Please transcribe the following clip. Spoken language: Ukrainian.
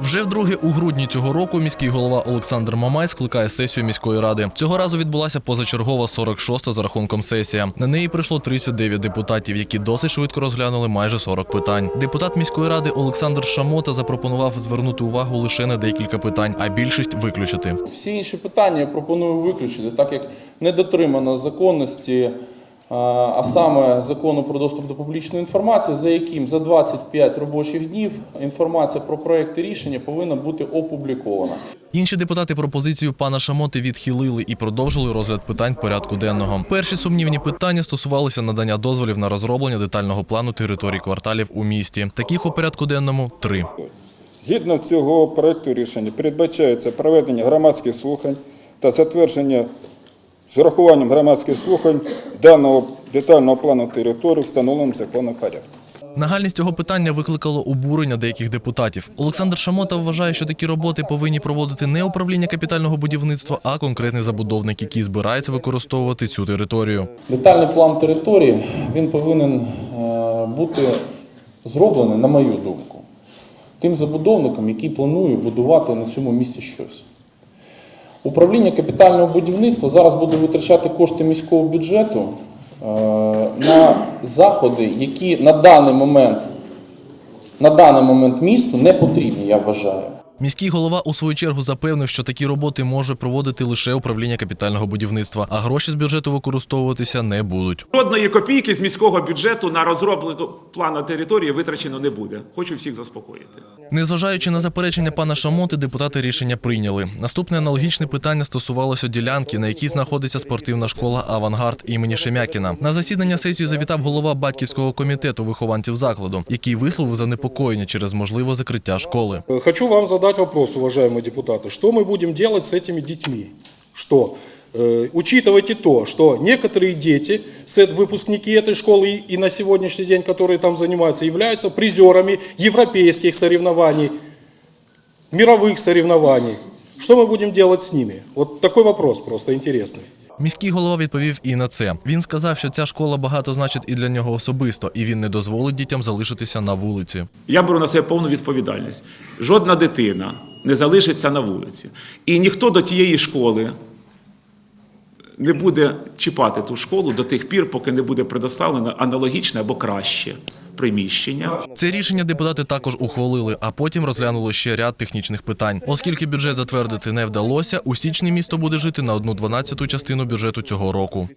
Вже вдруге у грудні цього року міський голова Олександр Мамай скликає сесію міської ради. Цього разу відбулася позачергова 46-та за рахунком сесія. На неї прийшло 39 депутатів, які досить швидко розглянули майже 40 питань. Депутат міської ради Олександр Шамота запропонував звернути увагу лише на декілька питань, а більшість виключити. Всі інші питання я пропоную виключити, так як не дотримано законності, а, саме закону про доступ до публічної інформації, за яким за 25 робочих днів інформація про проекти рішення повинна бути опублікована. Інші депутати пропозицію пана Шамоти відхилили і продовжили розгляд питань порядку денного. Перші сумнівні питання стосувалися надання дозволів на розроблення детального плану територій кварталів у місті. Таких у порядку денному три. Згідно цього проекту рішення передбачається проведення громадських слухань та затвердження з урахуванням громадських слухань даного детального плану території встановленим законом порядку. Нагальність цього питання викликало обурення деяких депутатів. Олександр Шамота вважає, що такі роботи повинні проводити не управління капітального будівництва, а конкретний забудовник, який збирається використовувати цю територію. Детальний план території він повинен е, бути зроблений, на мою думку, тим забудовником, який планує будувати на цьому місці щось. Управління капітального будівництва зараз буде витрачати кошти міського бюджету е, на заходи, які на даний момент, на даний момент місту не потрібні, я вважаю. Міський голова у свою чергу запевнив, що такі роботи може проводити лише управління капітального будівництва, а гроші з бюджету використовуватися не будуть. Жодної копійки з міського бюджету на розроблену плану території витрачено не буде. Хочу всіх заспокоїти. Незважаючи на заперечення пана Шамоти, депутати рішення прийняли. Наступне аналогічне питання стосувалося ділянки, на якій знаходиться спортивна школа Авангард імені Шемякіна. На засідання сесії завітав голова батьківського комітету вихованців закладу, який висловив занепокоєння через можливе закриття школи. Э, Хочу вам задать вопрос, уважаемые депутаты. Что мы будем делать с этими детьми? Что? Э, Учитывайте то, что некоторые дети, выпускники этой школы и на сегодняшний день, которые там занимаются, являются призерами европейских соревнований, мировых соревнований. Что мы будем делать с ними? Вот такой вопрос просто интересный. Міський голова відповів і на це. Він сказав, що ця школа багато значить і для нього особисто, і він не дозволить дітям залишитися на вулиці. Я беру на себе повну відповідальність. Жодна дитина не залишиться на вулиці. І ніхто до тієї школи не буде чіпати ту школу до тих пір, поки не буде предоставлено аналогічне або краще приміщення. Це рішення депутати також ухвалили, а потім розглянули ще ряд технічних питань. Оскільки бюджет затвердити не вдалося, у січні місто буде жити на одну дванадцяту частину бюджету цього року.